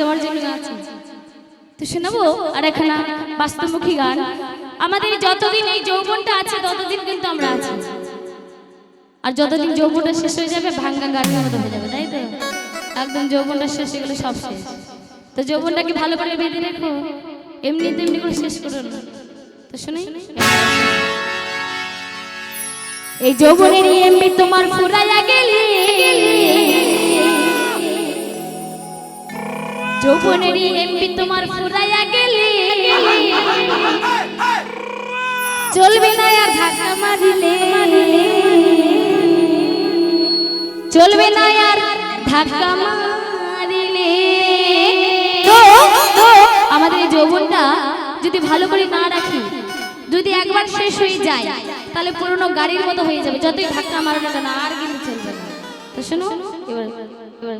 দেওয়ার জন্য আছে তো শোনাবো, আর এখানে বাস্তবমুখী গান। আমাদের যতদিন এই যৌবনটা আছে, ততদিন কিন্তু আমরা আছি। আর যতদিন যৌবনটা শেষ হয়ে যাবে, ভাঙ্গা মতো হয়ে যাবে, তাই তো? একদম যৌবনটা শেষ হয়ে গেলে সব শেষ। তো যৌবনটাকে ভালো করে বেঁধে রেখো। এমনি তেমনি করে শেষ করো না। তো শুনি? এই যৌবনের এমনি তোমার ফুরাইয়া গেলে। যৌবনের এমনি তোমার ফুরাইয়া গেলে। চলবে না আর ধাক্কা মারিলে। চলবে না আর ধাক্কা মারিলে। তো আমাদের যৌবনটা যদি ভালো করে না রাখি, যদি একবার শেষ হয়ে যায়, তাহলে পুরনো গাড়ির মতো হয়ে যাবে। যতই ধাক্কা মারো না আর কিন্তু চলবে না। তো এবার এবার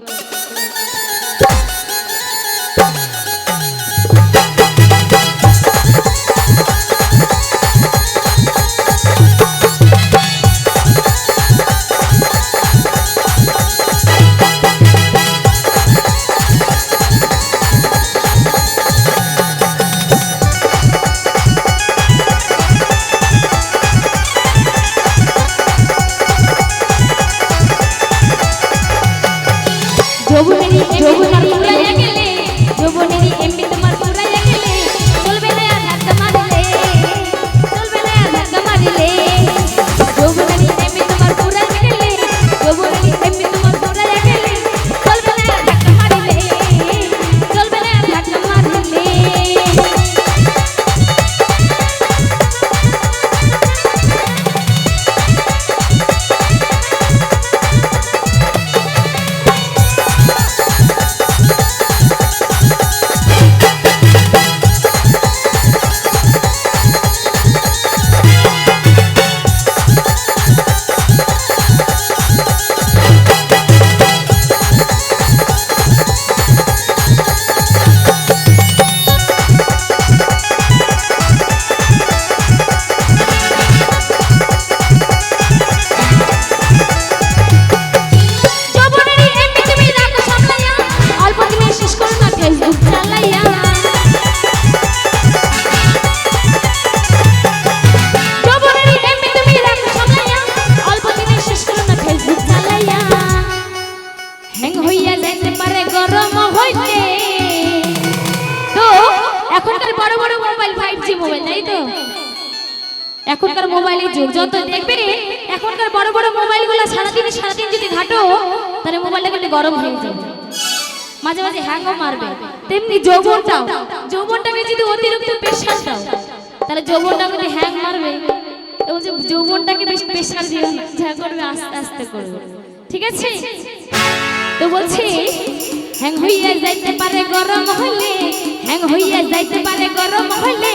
বড় বড় মোবাইল ফাইভ জি মোবাইল তাই তো? এখনকার মোবাইলের যুগ, যত দেখবে, এখনকার বড় বড় মোবাইলগুলো সারাদিন সারাদিন যদি ঘাটো, তাহলে মোবাইলটা কিন্তু গরম হয়ে যাবে মাঝে মাঝে হ্যাংও মারবে। তেমনি যৌবনটাও, যৌবনটাকে যদি অতিরিক্ত প্রেশার দাও, তাহলে যৌবনটা কিন্তু হ্যাং মারবে। তো বলছে যৌবনটাকে বেশি প্রেশার না যা করবে আস্তে আস্তে করবে। ঠিক আছে? তো বলছি হ্যাং হইয়া যাইতে পারে গরম হলে হ্যাং হইয়া যাইতে পারে গরম হইলে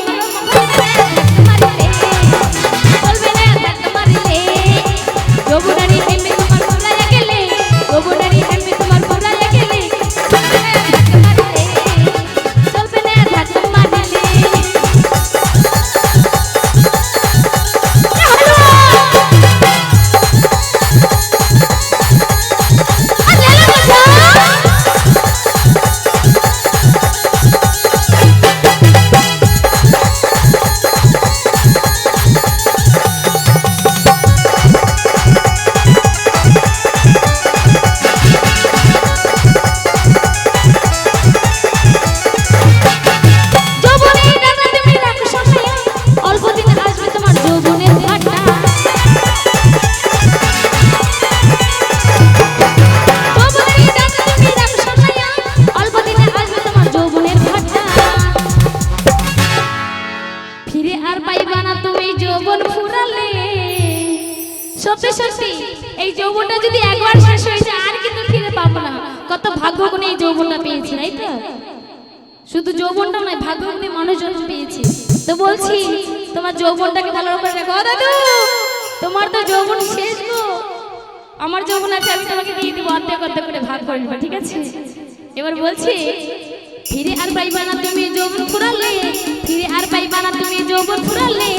সত্যি সত্যি, এই যৌবনটা যদি একবার শেষ হয়ে যায়, আর কিন্তু ফিরে পাবো না। কত ভাগ্য গুণে এই যৌবনটা পেয়েছি, তাই তো? শুধু যৌবনটা নয় ভাগ্যবতী মানুষজন পেয়েছি। তো বলছি, তোমার যৌবনটাকে ভালো করে রাখো দাদু, তোমার তো যৌবন শেষ গো। আমার যৌবন আছে, আমি তোমাকে দিয়ে দিব, অর্ধেক অর্ধেক করে ভাগ করে নেব, ঠিক আছে? এবার বলছি, ফিরে আর পাইবা না তুমি যৌবন ফুরালে, ফিরে আর পাইবা না তুমি যৌবন ফুরালে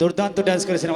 দুর্দান্ত ডান্স করেছেন